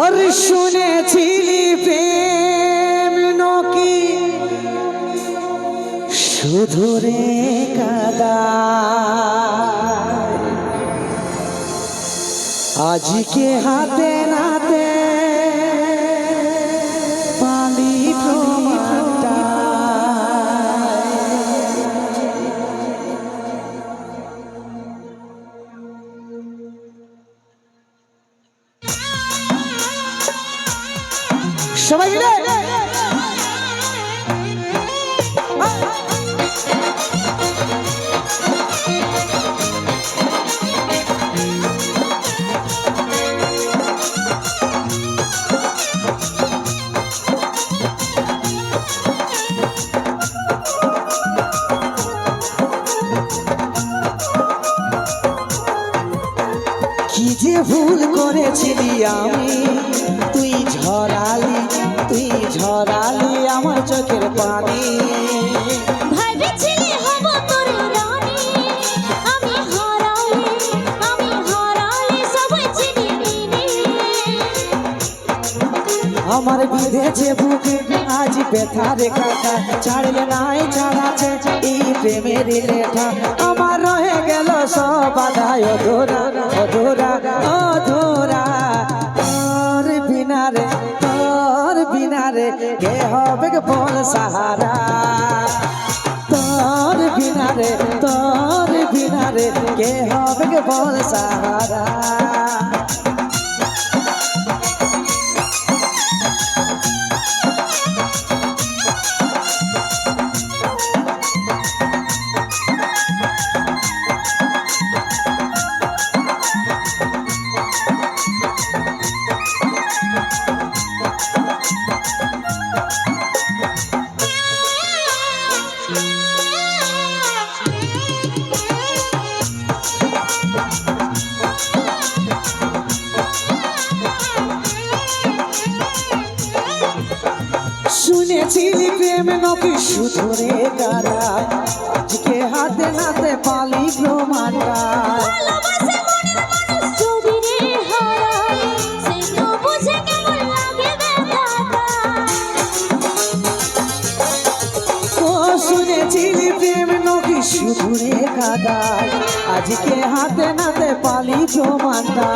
আর শুনেছিলি প্রেম নকি? শুধু রে কাদা। আজকে হাতে সবাই মিলে? করেছিলি আমি। তুই ঝরালি তুই ঝরালি আমার চোখের পানি। ভেবেছিলি আমার বিধেছে বুকে। আজ ব্যথা রেখাটা ছাড়লে নাই, ছাড়াছে এই প্রেমের লেখা আমার রয়ে গেল সব বাধায় অধরা অধরা অধরা। তোর বিনা রে তোর বিনা রে কে হবে বল সাহারা? তোর বিনা রে তোর বিনা রে কে হবে বল সাহারা? প্রেম নকি শুধু রে কারা আজকে হাতে নাতে পালি প্রমাণটা ভালোবাসে মনের মানুষ যদি রে হারায় সে তো বুঝে কেমন লাগে ব্যথাটা। ও শুনেছিলি প্রেম নকি শুধু কাদা আজকে হাতে নাতে পালি প্রমাণটা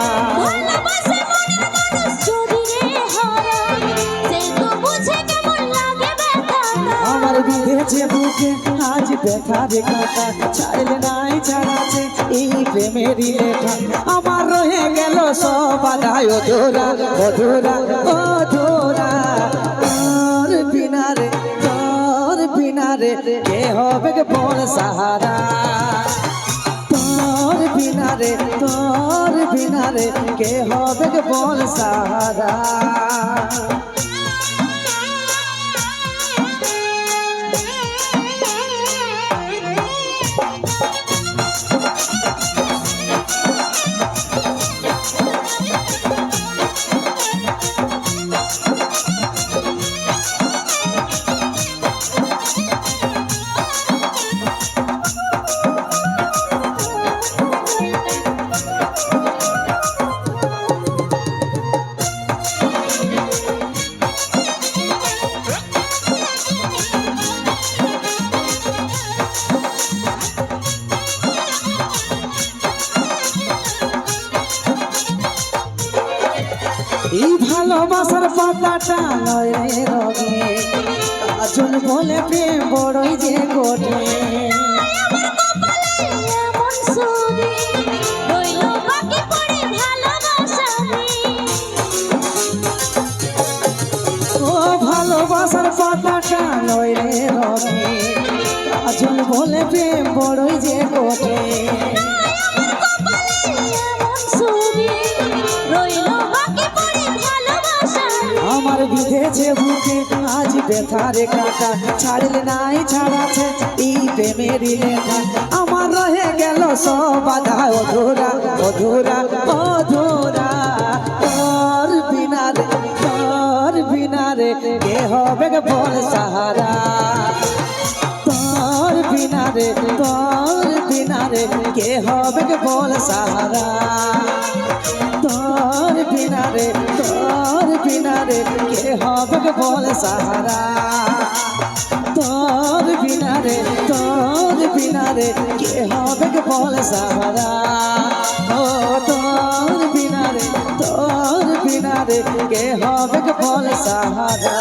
আমার বিধেছে বুকে, আজ ব্যথা রেখাটা ছাড়লে নাই ছাড়াছে এই প্রেমেরই লেখা। আমার রয়ে গেল সব বাধায় অধরা অধরা অধরা। তোর বিনা রে তোর বিনা রে কে হবে বল সাহারা? তোর বিনা রে তোর বিনা রে কে হবে বল সাহারা? ভালোবাসার পাতাটা নয় রে রগে কাজল বলে প্রেম বড়ই যে গোটে ভালোবাসার পাতাটা নয় রে রগে কাজল বলে প্রেম বড়ই যে গোটে সুরে আমার বিধেছে বুকে, আজ ব্যথা রেখাটা ছাড়লে নাই ছাড়াছে এই প্রেমেরই লেখা। আমার রয়ে গেল সব বাধা, অধুরা অধুরা অধুরা। তোর বিনা রে তোর বিনা রে কে হবে বল সাহারা? তোর বিনা বিনা রে তোর বিনা রে কে হবে বল সাহারা? তোর বিনা রে তোর রে কে হবে বল সাহারা? তোর বিনা রে তোর বিনা রে কে হবে বল সাহারা? ও তোর বিনা রে তোর বিনা রে কে হবে বল সাহারা?